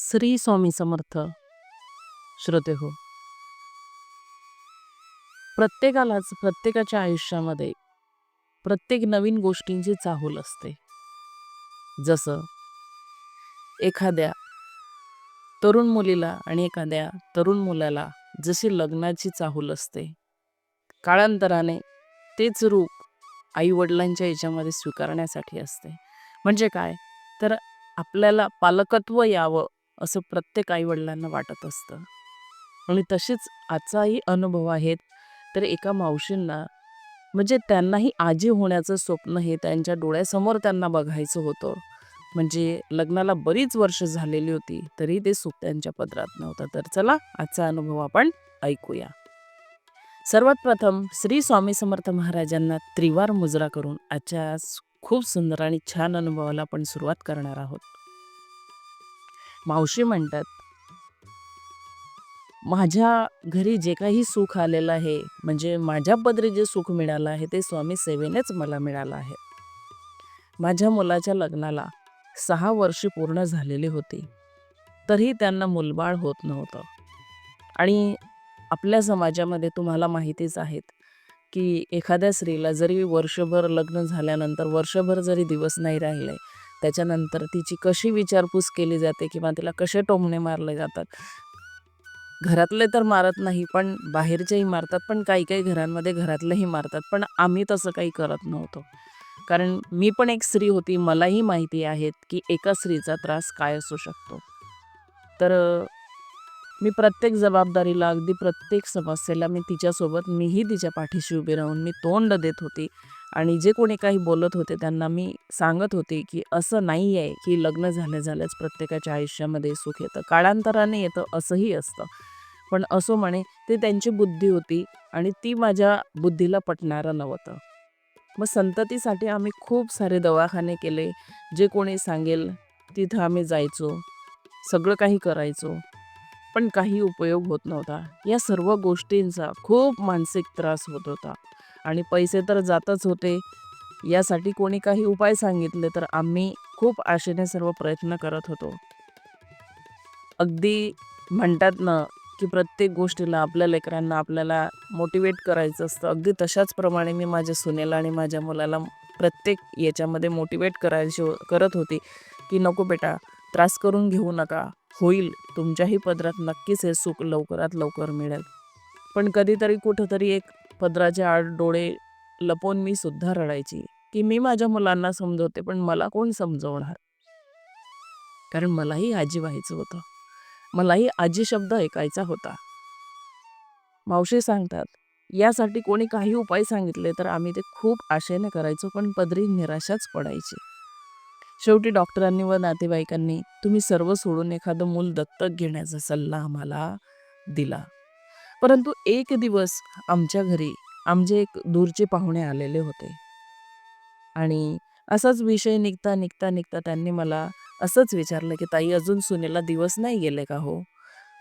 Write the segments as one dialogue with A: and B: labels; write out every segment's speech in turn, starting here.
A: श्री स्वामी समर्थ. श्रोते हो. प्रत्येकालाच प्रत्येकाच्या आयुष्यामध्ये प्रत्येक नवीन गोष्टींची चाहूल असते. जसं एखाद्या तरुण मुलीला आणि एखाद्या तरुण मुलाला जशी लग्नाची चाहूल असते काळांतराने तेच रूप आई वडिलांच्या याच्यामध्ये स्वीकारण्यासाठी असते. म्हणजे काय? तर आपल्याला पालकत्व यावं असं प्रत्येक आईवडिलांना वाटत असतं. आणि तसेच आजचाही अनुभव आहेत तर एका मावशींना म्हणजे त्यांनाही आजी होण्याचं स्वप्न हे त्यांच्या डोळ्यासमोर त्यांना बघायचं होतं. म्हणजे लग्नाला बरीच वर्ष झालेली होती तरी ते सुख त्यांच्या पदरात नव्हतं. तर चला आजचा अनुभव आपण ऐकूया. सर्वात प्रथम श्री स्वामी समर्थ महाराजांना त्रिवार मुजरा करून आजच्या खूप सुंदर आणि छान अनुभवाला आपण सुरुवात करणार आहोत. मावशी म्हणतात माझ्या घरी जे काही सुख आलेलं आहे म्हणजे माझ्या पदरी जे सुख मिळालं आहे ते स्वामी सेवेनेच मला मिळालं आहे. माझ्या मुलाच्या लग्नाला सहा वर्षे पूर्ण झालेली होती. तरीही त्यांना मुलबाळ होत नव्हतं. आणि आपल्या समाजामध्ये तुम्हाला माहितीच आहेत की एखाद्या स्त्रीला जरी वर्षभर लग्न झाल्यानंतर वर्षभर जरी दिवस नाही राहिले त्याच्यानंतर तिची कशी विचारपूस केली जाते किंवा तिला कसे टोमणे मारले जातात? घरातले तर मारत नाही पण बाहेरचेही मारतात पण काही काही घरांमध्ये घरातलेही मारतात पण आम्ही तसं काही करत नव्हतो. कारण मी पण एक स्त्री होती मलाही माहिती आहेत की एका स्त्रीचा त्रास काय असू शकतो. तर मी प्रत्येक जबाबदारीला अगदी प्रत्येक समस्येला मी तिच्यासोबत मीही तिच्या पाठीशी उभी राहून मी तोंड देत होती. आणि जे कोणी काही बोलत होते त्यांना मी सांगत होते की असं नाही आहे की लग्न झाल्या झाल्याच प्रत्येकाच्या आयुष्यामध्ये सुख येतं. काळांतराने येतं असंही असतं. पण असो म्हणे ते त्यांची बुद्धी होती आणि ती माझ्या बुद्धीला पटणारं नव्हतं. मग संततीसाठी आम्ही खूप सारे दवाखाने केले. जे कोणी सांगेल तिथं आम्ही जायचो. सगळं काही करायचो. पण काही उपयोग होत नव्हता. या सर्व गोष्टींचा खूप मानसिक त्रास होत होता. आणि पैसे तर जातच होते. यासाठी कोणी काही उपाय सांगितले तर आम्ही खूप आशेने सर्व प्रयत्न करत होतो. अगदी म्हणतात ना की प्रत्येक गोष्टीला आपल्या लेकरांना आपल्याला मोटिवेट करायचं असतं. अगदी तशाच प्रमाणे मी माझ्या सुनेला आणि माझ्या मुलाला प्रत्येक याच्यामध्ये मोटिवेट करायची करत होती की नको बेटा त्रास करून घेऊ नका. होईल तुमच्याही पदरात नक्कीच हे सुख लवकरात लवकर मिळेल. पण कधीतरी कुठंतरी एक पदराचे आड डोळे लपवून मी सुद्धा रडायची की मी माझ्या मुलांना समजवते पण मला कोण समजवणार? कारण मलाही आजी व्हायचं होतं. मलाही आजी शब्द ऐकायचा होता. मावशी सांगतात यासाठी कोणी काही उपाय सांगितले तर आम्ही ते खूप आशेने करायचो पण पदरी निराशाच पडायची. शेवटी डॉक्टरांनी व नातेवाईकांनी तुम्ही सर्व सोडून एखादं मूल दत्तक घेण्याचा सल्ला आम्हाला दिला. परंतु एक दिवस आमच्या घरी आमचे एक दूरचे पाहुणे आलेले होते. आणि असाच विषय निघता निघता निघता त्यांनी मला असंच विचारलं की ताई अजून सुनेला दिवस नाही गेले का हो?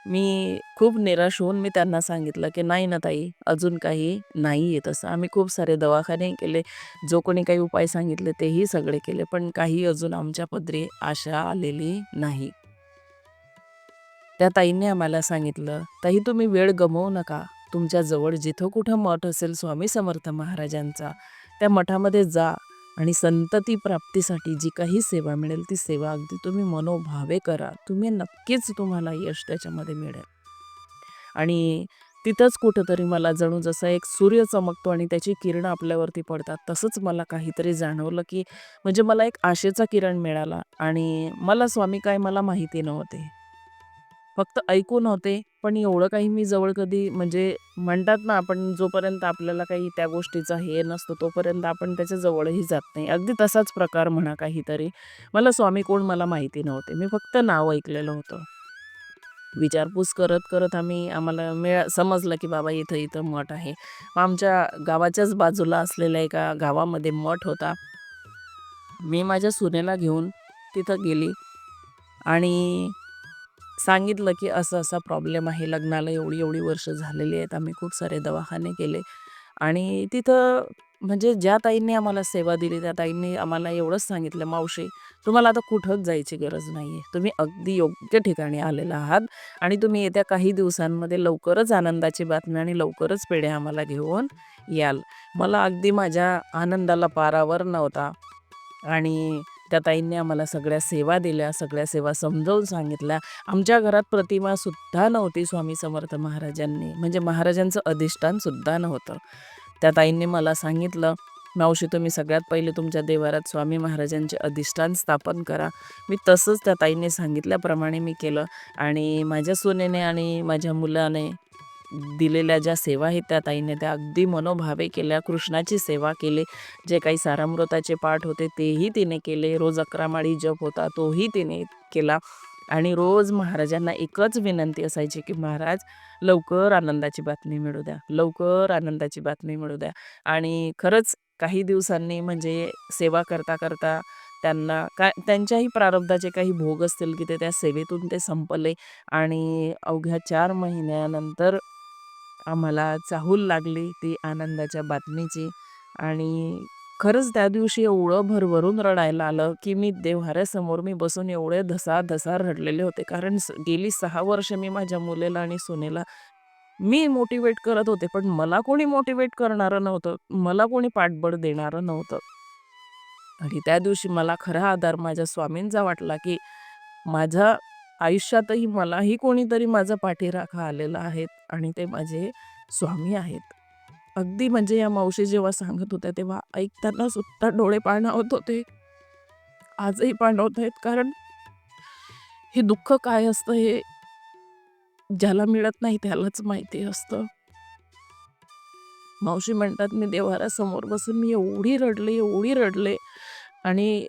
A: मी खूप निराश होऊन मी त्यांना सांगितलं की नाही ना ताई अजून काही नाही आहे तसं. आम्ही खूप सारे दवाखाने केले जो कोणी काही उपाय सांगितले तेही सगळे केले पण काही अजून आमच्या पदरी आशा आलेली नाही. त्या ताईंनी आम्हाला सांगितलं ताई तुम्ही वेळ गमवू नका. तुमच्या जवळ जिथं कुठं मठ असेल स्वामी समर्थ महाराजांचा त्या मठामध्ये जा आणि संतती प्राप्तीसाठी जी काही सेवा मिळेल ती सेवा अगदी तुम्ही मनोभावे करा. तुम्ही नक्कीच तुम्हाला यश त्याच्यामध्ये मिळेल. आणि तिथंच कुठंतरी मला जणू जसा एक सूर्य चमकतो आणि त्याची किरणं आपल्यावरती पडतात तसंच मला काहीतरी जाणवलं की म्हणजे मला एक आशेचा किरण मिळाला आणि मला स्वामी काय मला माहिती नव्हते. फक्त ऐकून होते पण एवढं काही मी जवळ कधी म्हणजे म्हणतात ना आपण जोपर्यंत आपल्याला काही त्या गोष्टीचा हे नसतो तोपर्यंत आपण त्याच्या जवळही जात नाही. अगदी तसाच प्रकार म्हणा काहीतरी. मला स्वामी कोण मला माहिती नव्हते. मी फक्त नाव ऐकलेलं होतं. विचारपूस करत करत आम्ही आम्हाला मिळा समजलं की बाबा इथं इथं मठ आहे. आमच्या गावाच्याच बाजूला असलेल्या एका गावामध्ये मठ होता. मी माझ्या सुनेला घेऊन तिथं गेली आणि सांगितलं की असं असा प्रॉब्लेम आहे लग्नाला एवढी एवढी वर्ष झालेली आहेत आम्ही खूप सारे दवाखाने केले. आणि तिथं म्हणजे ज्या ताईंनी आम्हाला सेवा दिली त्या ताईंनी आम्हाला एवढंच सांगितलं मावशी तुम्हाला आता कुठंच जायची गरज नाही आहे तुम्ही अगदी योग्य ठिकाणी आलेला आहात आणि तुम्ही येत्या काही दिवसांमध्ये लवकरच आनंदाची बातमी आणि लवकरच पेढे आम्हाला घेऊन याल. मला अगदी माझ्या आनंदाला पारावर नव्हता. आणि त्या ताईंनी आम्हाला सगळ्या सेवा दिल्या सगळ्या सेवा समजावून सांगितल्या. आमच्या घरात प्रतिमासुद्धा नव्हती स्वामी समर्थ महाराजांनी. म्हणजे महाराजांचं अधिष्ठानसुद्धा नव्हतं. त्या ताईंनी मला सांगितलं मावशी तुम्ही सगळ्यात पहिले तुमच्या देवारात स्वामी महाराजांचे अधिष्ठान स्थापन करा. मी तसंच त्या ताईंनी सांगितल्याप्रमाणे मी केलं. आणि माझ्या सुनेने आणि माझ्या मुलाने दिलेल्या ज्या सेवा आहेत त्या ताईने त्या अगदी मनोभावे केल्या कृष्णाची सेवा केली जे काही सारामृताचे पाठ होते तेही तिने केले. रोज अकरामाळी जप होता तोही तिने केला. आणि रोज महाराजांना एकच विनंती असायची की महाराज लवकर आनंदाची बातमी मिळू द्या. लवकर आनंदाची बातमी मिळू द्या. आणि खरंच काही दिवसांनी म्हणजे सेवा करता करता त्यांना काय त्यांच्याही प्रारब्धाचे काही भोग असतील की ते त्या सेवेतून ते संपले. आणि अवघ्या चार महिन्यानंतर आम्हाला चाहूल लागली ती आनंदाच्या बातमीची. आणि खरंच त्या दिवशी एवढं भरभरून रडायला आलं की मी देव्हाऱ्यासमोर मी बसून एवढे धसा धसा रडलेले होते. कारण स- गेली सहा वर्ष मी माझ्या मुलेला आणि सुनेला मी मोटिवेट करत होते. पण मला कोणी मोटिवेट करणारं नव्हतं. मला कोणी पाठबळ देणारं नव्हतं. आणि त्या दिवशी मला खरा आधार माझ्या स्वामींचा वाटला की माझा आयुष्यातही मलाही कोणीतरी माझा पाठीराखा आलेला आहेत आणि ते माझे स्वामी आहेत. अगदी म्हणजे या मावशी जेव्हा सांगत होत्या तेव्हा ऐकताना सुद्धा डोळे पाणावत होते आजही पाणवत आहेत कारण हे दुःख काय असतं हे ज्याला मिळत नाही त्यालाच माहिती असतं. मावशी म्हणतात मी देवारासमोर बसून मी एवढी रडले एवढी रडले आणि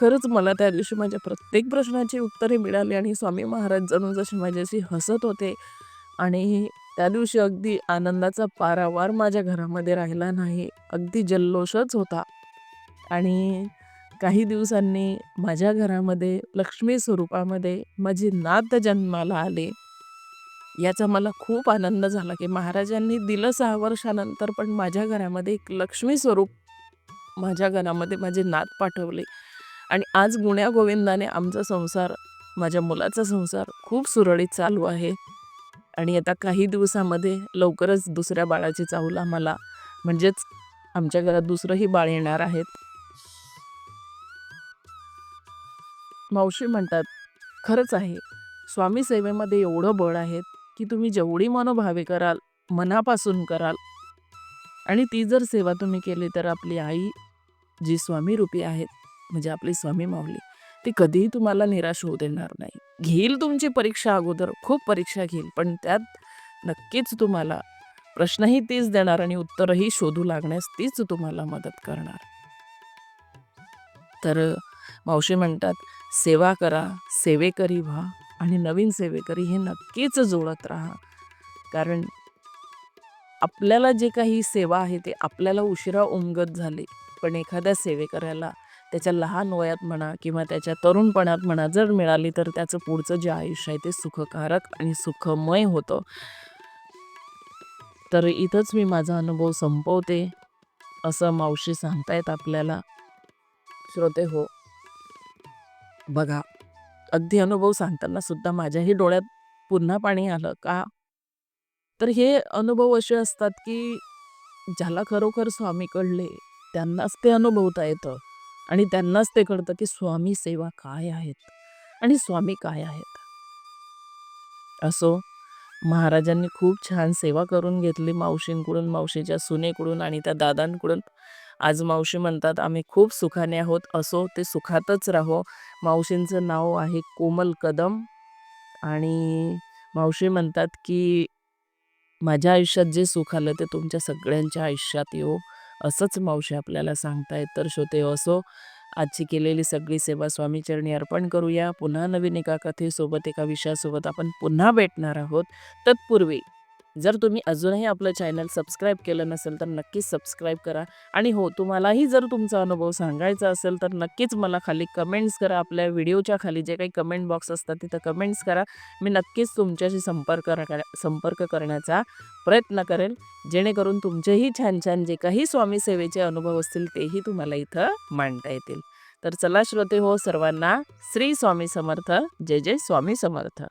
A: खरंच मला त्या दिवशी माझ्या प्रत्येक प्रश्नाची उत्तरे मिळाली आणि स्वामी महाराज जणू जसे माझ्याशी हसत होते आणि त्या दिवशी अगदी आनंदाचा पारावार माझ्या घरामध्ये राहिला नाही अगदी जल्लोषच होता. आणि काही दिवसांनी माझ्या घरामध्ये लक्ष्मी स्वरूपामध्ये माझी नात जन्माला आले. याचा मला खूप आनंद झाला की महाराजांनी दिलं सहा वर्षानंतर पण माझ्या घरामध्ये एक लक्ष्मी स्वरूप माझ्या घरामध्ये माझे नात पाठवले. आणि आज गुण्या गोविंदाने आमचा संसार माझ्या मुलाचा संसार खूप सुरळीत चालू आहे. आणि आता काही दिवसामध्ये लवकरच दुसऱ्या बाळाची चाहूल आम्हाला म्हणजेच आमच्या घरात दुसरंही बाळ येणार आहेत मावशी म्हणतात खरंच आहे स्वामी सेवेमध्ये एवढं बळ आहे की तुम्ही जेवढी मनोभावे कराल मनापासून कराल. आणि ती जर सेवा तुम्ही केली तर आपली आई जी स्वामी रूपी आहेत म्हणजे आपली स्वामी माऊली ती कधीही तुम्हाला निराश होऊ देणार नाही. घेईल तुमची परीक्षा अगोदर खूप परीक्षा घेईल पण त्यात नक्कीच तुम्हाला प्रश्नही तीच देणार आणि उत्तरही शोधू लागण्यास तीच तुम्हाला मदत करणार. तर मावशी म्हणतात सेवा करा सेवेकरी व्हा आणि नवीन सेवेकरी हे नक्कीच जोडत राहा. कारण आपल्याला जे काही सेवा आहे ते आपल्याला उशिरा उमगत झाली पण एखाद्या सेवेकऱ्याला त्याच्या लहान वयात म्हणा किंवा त्याच्या तरुणपणात म्हणा जर मिळाली तर त्याचं पुढचं जे आयुष्य आहे ते सुखकारक आणि सुखमय होतं. तर इथंच मी माझा अनुभव संपवते असं मावशी सांगतायत आपल्याला. श्रोते हो बघा अगदी अनुभव सांगताना सुद्धा माझ्याही डोळ्यात पुन्हा पाणी आलं का? तर हे अनुभव असे असतात की ज्याला खरोखर स्वामी कळले त्यांनाच ते अनुभवता येतं. आणि त्यांनाच ते कळतं की स्वामी सेवा काय आहेत आणि स्वामी काय आहेत. असो महाराजांनी खूप छान सेवा करून घेतली मावशींकडून मावशीच्या सुनेकडून आणि त्या दादांकडून. आज मावशी म्हणतात आम्ही खूप सुखाने आहोत. असो ते सुखातच राहो. मावशींचं नाव आहे कोमल कदम. आणि मावशी म्हणतात की माझ्या आयुष्यात जे सुख आलं ते तुमच्या सगळ्यांच्या आयुष्यात येऊ असंच मावशी आपल्याला सांगतायत तर श्रोते हो, असो. आजची केलेली सगळी सेवा स्वामीचरणी अर्पण करूया. पुन्हा नवीन एका कथेसोबत एका विषयासोबत आपण पुन्हा भेटणार आहोत. तत्पूर्वी जर तुम्ही अजूनही आपलं चॅनल सबस्क्राईब केलं नसेल तर नक्कीच सबस्क्राईब करा. आणि हो तुम्हालाही जर तुमचा अनुभव सांगायचा असेल तर नक्कीच मला खाली कमेंट्स करा. आपल्या व्हिडिओच्या खाली जे काही कमेंट बॉक्स असतात तिथं कमेंट्स करा. मी नक्कीच तुमच्याशी संपर्क संपर्क करण्याचा प्रयत्न करेल. जेणेकरून तुमचेही छान छान जे काही स्वामी सेवेचे अनुभव असतील तेही तुम्हाला इथं मांडता येतील. तर चला श्रोते हो सर्वांना श्री स्वामी समर्थ. जय जय स्वामी समर्थ.